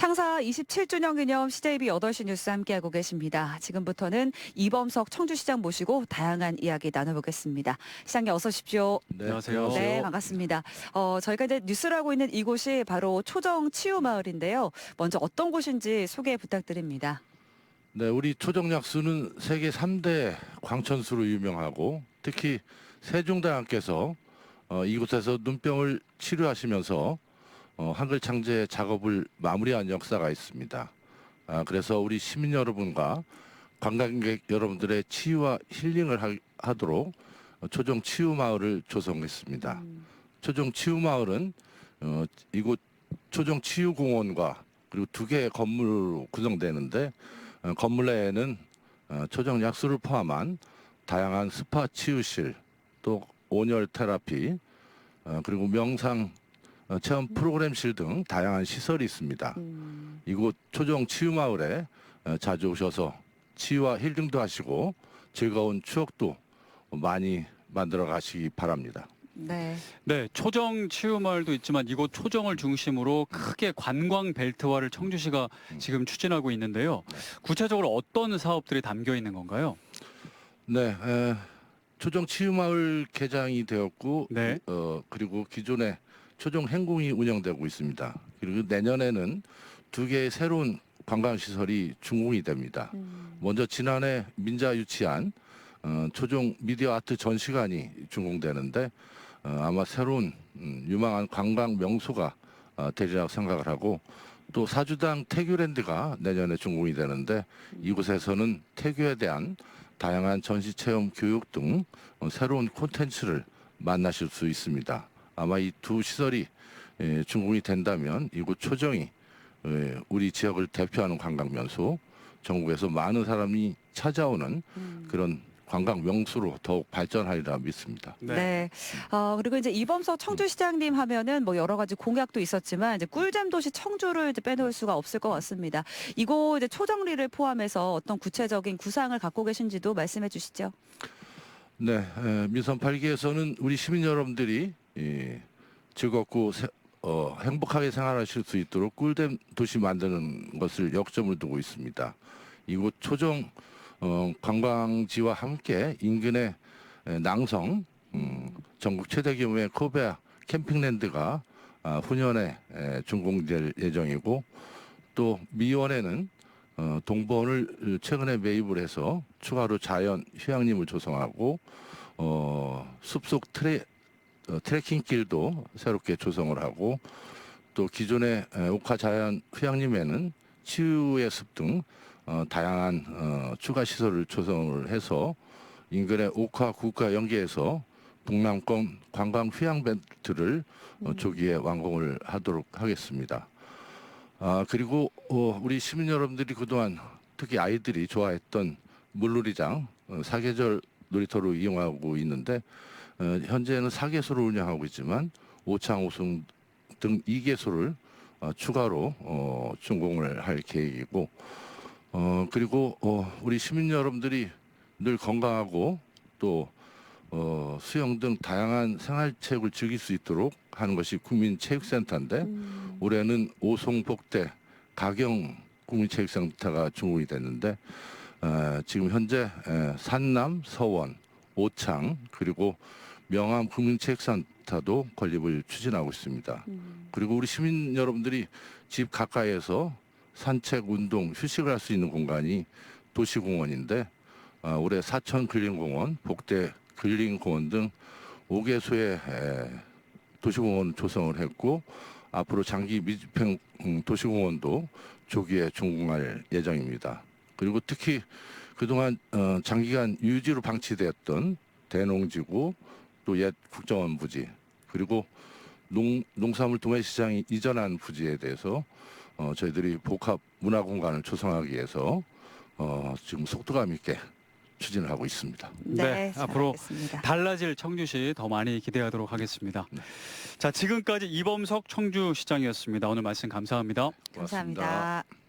창사 27주년 기념 CJB 8시 뉴스 함께하고 계십니다. 지금부터는 이범석 청주시장 모시고 다양한 이야기 나눠보겠습니다. 시장님 어서 오십시오. 네, 안녕하세요. 네, 반갑습니다. 어, 저희가 이제 뉴스를 하고 있는 이곳이 바로 초정 치유 마을인데요. 먼저 어떤 곳인지 소개 부탁드립니다. 네, 우리 초정약수는 세계 3대 광천수로 유명하고 특히 세종대왕께서 어, 이곳에서 눈병을 치료하시면서 어, 한글 창제 작업을 마무리한 역사가 있습니다. 아, 그래서 우리 시민 여러분과 관광객 여러분들의 치유와 힐링을 하, 하도록 어, 초정 치유 마을을 조성했습니다. 음, 초정 치유 마을은 어, 이곳 초정 치유 공원과 그리고 두 개의 건물로 구성되는데 어, 건물 내에는 어, 초정 약수를 포함한 다양한 스파 치유실 또 온열 테라피 어, 그리고 명상 어, 체험 프로그램실 등 다양한 시설이 있습니다. 음, 이곳 초정 치유 마을에 어, 자주 오셔서 치유와 힐링도 하시고 즐거운 추억도 많이 만들어 가시기 바랍니다. 네. 네, 초정 치유마을도 있지만 이곳 초정을 중심으로 크게 관광 벨트화를 청주시가 음. 지금 추진하고 있는데요. 네. 구체적으로 어떤 사업들이 담겨 있는 건가요? 네, 에, 초정 치유마을 개장이 되었고, 네. 어, 그리고 기존에 초정 행궁이 운영되고 있습니다. 그리고 내년에는 두 개의 새로운 관광시설이 준공이 됩니다. 음, 먼저 지난해 민자 유치한 어, 초정 미디어 아트 전시관이 준공되는데 어, 아마 새로운 음, 유망한 관광 명소가 어, 되리라고 생각을 하고 또 사주당 태교랜드가 내년에 준공이 되는데 이곳에서는 태교에 대한 다양한 전시 체험 교육 등 어, 새로운 콘텐츠를 만나실 수 있습니다. 아마 이 두 시설이 예, 준공이 된다면 이곳 초정이 예, 우리 지역을 대표하는 관광 명소 전국에서 많은 사람이 찾아오는 음. 그런 관광 명소로 더욱 발전하리라 믿습니다. 네. 어, 그리고 이제 이범석 청주시장님 하면은 뭐 여러 가지 공약도 있었지만 이제 꿀잼 도시 청주를 이제 빼놓을 수가 없을 것 같습니다. 이곳 이제 초정리를 포함해서 어떤 구체적인 구상을 갖고 계신지도 말씀해 주시죠. 네, 에, 민선 8기에서는 우리 시민 여러분들이 예, 즐겁고 세- 어, 행복하게 생활하실 수 있도록 꿀잼 도시 만드는 것을 역점을 두고 있습니다. 이곳 초정 어, 관광지와 함께 인근의 에, 낭성 음, 전국 최대 규모의 코베아 캠핑랜드가 아, 후년에 에, 준공될 예정이고 또 미원에는 어, 동본을 최근에 매입을 해서 추가로 자연 휴양림을 조성하고 어, 숲속 트레 어, 트레킹 길도 새롭게 조성을 하고 또 기존의 에, 옥화 자연 휴양림에는 치유의 숲등 어, 다양한 어, 추가 시설을 조성을 해서 인근의 옥화 국가 연계해서 동남권 관광 휴양 벨트를 어, 조기에 완공을 하도록 하겠습니다. 아 그리고 어, 우리 시민 여러분들이 그동안 특히 아이들이 좋아했던 물놀이장 어, 사계절 놀이터로 이용하고 있는데 어, 현재는 사개소를 운영하고 있지만 오창 오승 등 2개소를 어, 추가로 어, 준공을 할 계획이고 어, 그리고 어, 우리 시민 여러분들이 늘 건강하고 또 어, 수영 등 다양한 생활체육을 즐길 수 있도록 하는 것이 국민체육센터인데 음. 올해는 오송복대 가경 국민체육센터가 준공이 됐는데 어, 지금 현재 에, 산남, 서원, 오창 그리고 명암 국민체육센터도 건립을 추진하고 있습니다. 음. 그리고 우리 시민 여러분들이 집 가까이에서 산책, 운동, 휴식을 할 수 있는 공간이 도시공원인데 어, 올해 사천 근린공원, 복대 근린공원 등 5개소의 에, 도시공원 조성을 했고 앞으로 장기 미집행 음, 도시공원도 조기에 준공할 예정입니다. 그리고 특히 그동안 어, 장기간 유지로 방치되었던 대농지구 또 옛 국정원 부지 그리고 농, 농산물 도매 시장이 이전한 부지에 대해서 어, 저희들이 복합 문화 공간을 조성하기 위해서 어, 지금 속도감 있게 추진을 하고 있습니다. 네, 잘 앞으로 알겠습니다. 달라질 청주시 더 많이 기대하도록 하겠습니다. 네. 자, 지금까지 이범석 청주시장이었습니다. 오늘 말씀 감사합니다. 감사합니다. 고맙습니다.